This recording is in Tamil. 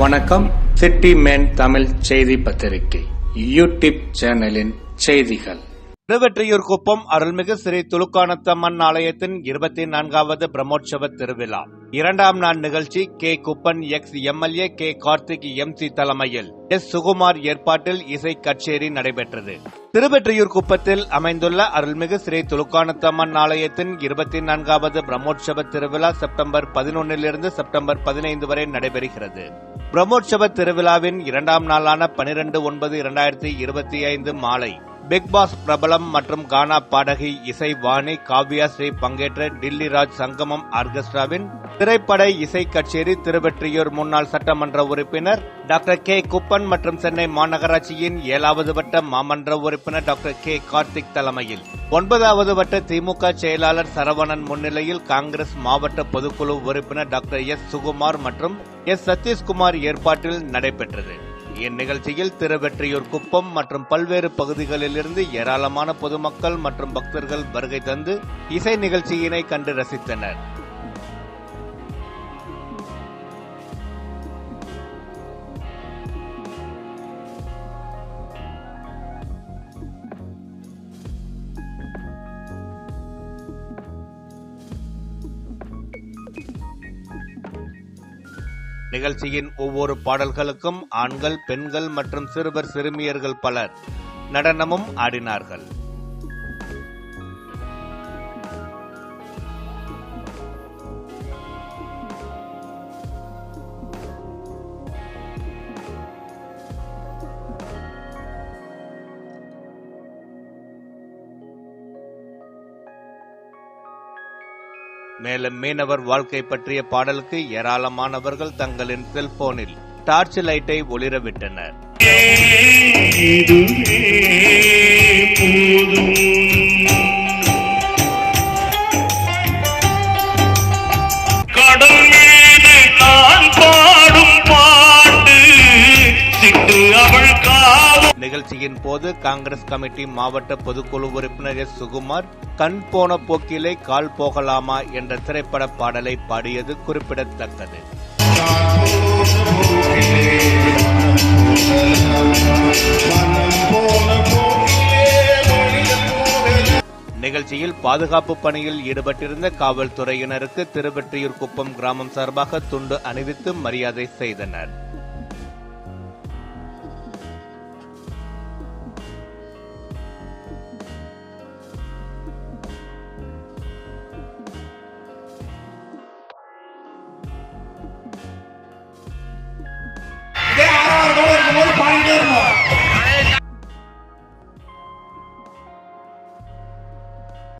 வணக்கம். சிட்டி மேன் தமிழ் செய்தி பத்திரிகை. யூடியூப் சேனலின் செய்திகள். திருவெற்றியூர் குப்பம் அருள்மிகு ஸ்ரீ துலுக்கானத்தம்மன் ஆலயத்தின் இருபத்தி நான்காவது பிரம்மோற்சவ திருவிழா. இரண்டாம் நாள் நிகழ்ச்சி K Kuppan ex MLA K Karthik MC தலைமையில் எஸ் சுகுமார் ஏற்பாட்டில் இசை கச்சேரி நடைபெற்றது. திருவெற்றியூர் குப்பத்தில் அமைந்துள்ள அருள்மிகு ஸ்ரீ துலுக்கானத்தம்மன் ஆலயத்தின் இருபத்தி நான்காவது பிரம்மோற்சவ திருவிழா செப்டம்பர் பதினொன்னிலிருந்து செப்டம்பர் பதினைந்து வரை நடைபெறுகிறது. பிரம்மோற்சவ திருவிழாவின் இரண்டாம் நாளான பனிரெண்டு ஒன்பது இரண்டாயிரத்தி இருபத்தி ஐந்து மாலை. பிக் பாஸ் பிரபலம் மற்றும் கானா பாடகி இசை வாணி காவ்யா ஸ்ரீ பங்கேற்ற டில்லி ராஜ் சங்கமம் ஆர்கெஸ்ட்ராவின் திரைப்பட இசை கச்சேரி திருவெற்றியூர் முன்னாள் சட்டமன்ற உறுப்பினர் டாக்டர் கே குப்பன் மற்றும் சென்னை மாநகராட்சியின் ஏழாவது வட்ட மாமன்ற உறுப்பினர் டாக்டர் கே கார்த்திக் தலைமையில். ஒன்பதாவது வட்ட திமுக செயலாளர் சரவணன் முன்னிலையில் காங்கிரஸ் மாவட்ட பொதுக்குழு உறுப்பினர் டாக்டர் எஸ் சுகுமார் மற்றும் எஸ் சதீஷ்குமார் ஏற்பாட்டில் நடைபெற்றது. இந்நிகழ்ச்சியில் திருவெற்றியூர் குப்பம் மற்றும் பல்வேறு பகுதிகளிலிருந்து ஏராளமான பொதுமக்கள் மற்றும் பக்தர்கள் வருகை தந்து இசை நிகழ்ச்சியினை கண்டு ரசித்தனர். நிகழ்ச்சியின் ஒவ்வொரு பாடல்களுக்கும் ஆண்கள் பெண்கள் மற்றும் சிறுவர் சிறுமியர்கள் பலர் நடனமும் ஆடினார்கள். மேலும் மீனவர் வாழ்க்கை பற்றிய பாடலுக்கு ஏராளமானவர்கள் தங்களின் செல்போனில் டார்ச் லைட்டை ஒளிரவிட்டனர் நிகழ்ச்சியின் போது காங்கிரஸ் கமிட்டி மாவட்ட பொதுக்குழு உறுப்பினர் எஸ். சுகுமார் கண் போன போக்கிலே கால் போகலாமா என்ற திரைப்பட பாடலை பாடியது குறிப்பிடத்தக்கது. நிகழ்ச்சியில் பாதுகாப்பு பணியில் ஈடுபட்டிருந்த காவல்துறையினருக்கு திருவெற்றியூர் குப்பம் கிராமம் சார்பாக துண்டு அணிவித்து மரியாதை செய்தனர்.